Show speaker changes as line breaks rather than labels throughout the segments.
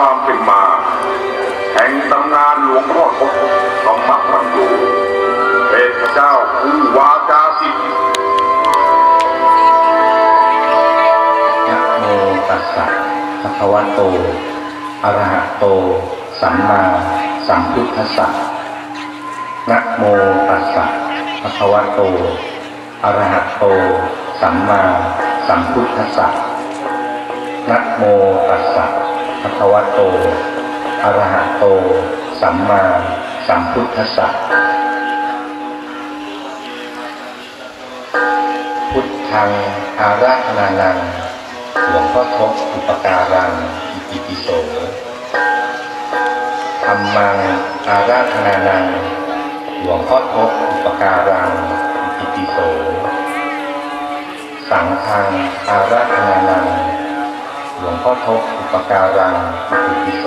ความเป็นมา แห่งตำนานหลวงพ่อทศธรรมรังโยเทพเจ้าผู้วาจาสิทธิ์
นะโมตัสสะภะคะวะโตอะระหะโต สัมมาสัมพุทธัสสะนะโมตัสสะภะคะวะโตอะระหะโต สัมมาสัมพุทธัสสะนะโมตัสสะ ภะควะโต อรหะโต สัมมาสัมพุทธัสสะ พุทธังอาราธนานัง หลวงพ่อทบอุปการังอิติปิโสธรรมังอาราธนานัง หลวงพ่อทบอุปการังอิติปิโส สังฆังอาราธนานัง หลวงพ่อทบอุปการังอิติปิโส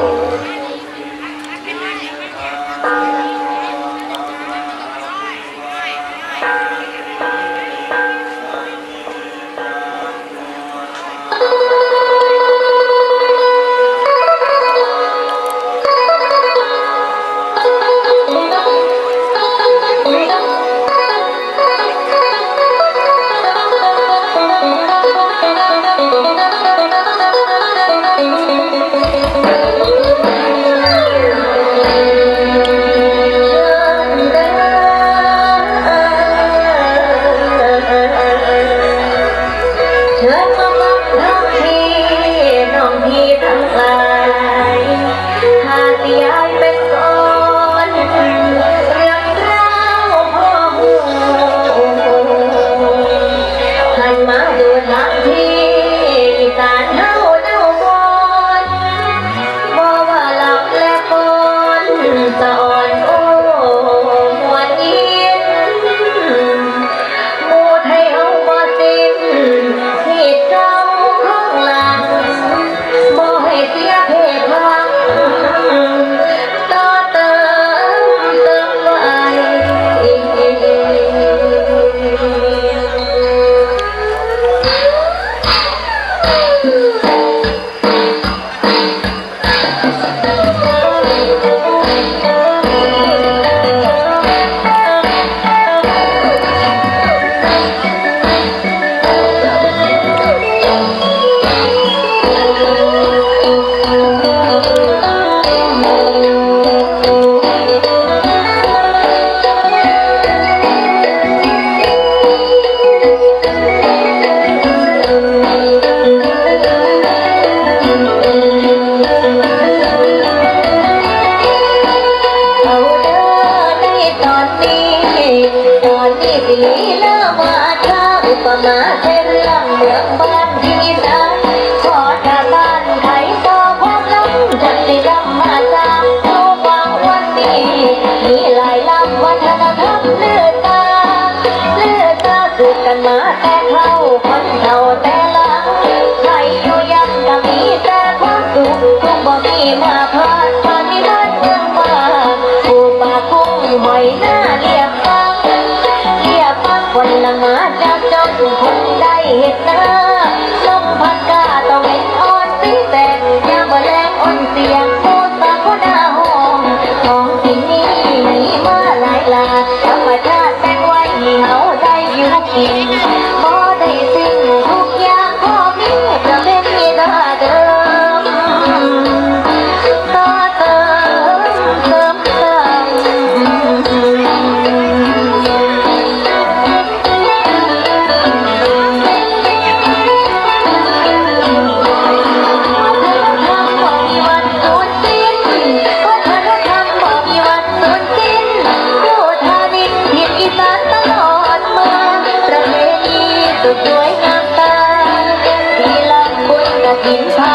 ลิกว่าท้าอุปมาเช่นลำเมืองบ้านที่ใดขอตาบ้านไทยต่อความลำจันทร์ดำมาจากผู้ฟังวันนี้ มีหลายลำวัฒนธรรมเลือดตา เลือดตาสืบกันมาแต่เข้าคนเท่า สุดสวยงามตาที่ลำบุญกฐินพา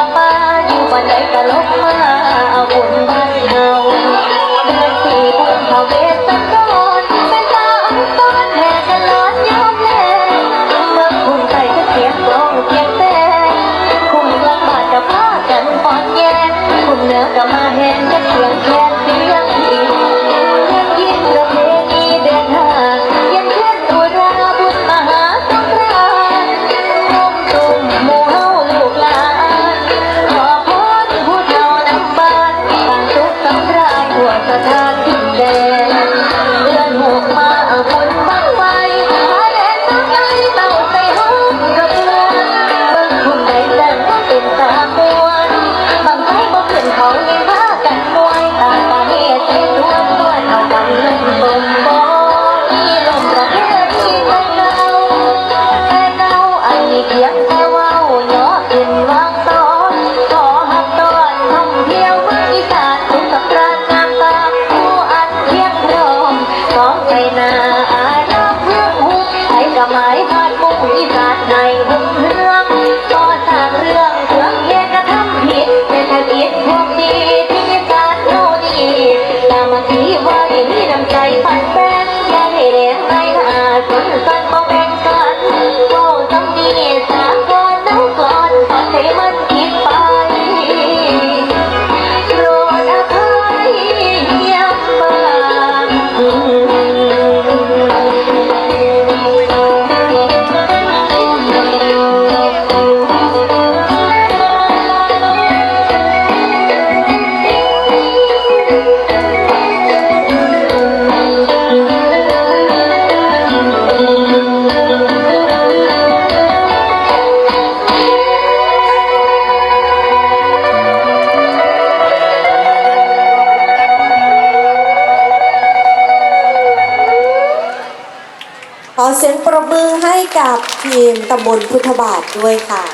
เสียงประมือให้กับทีมตำบลพุทธบาทด้วยค่ะ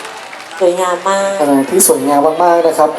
สวยงามมาก
อะไรที่สวยงามมากๆนะครับ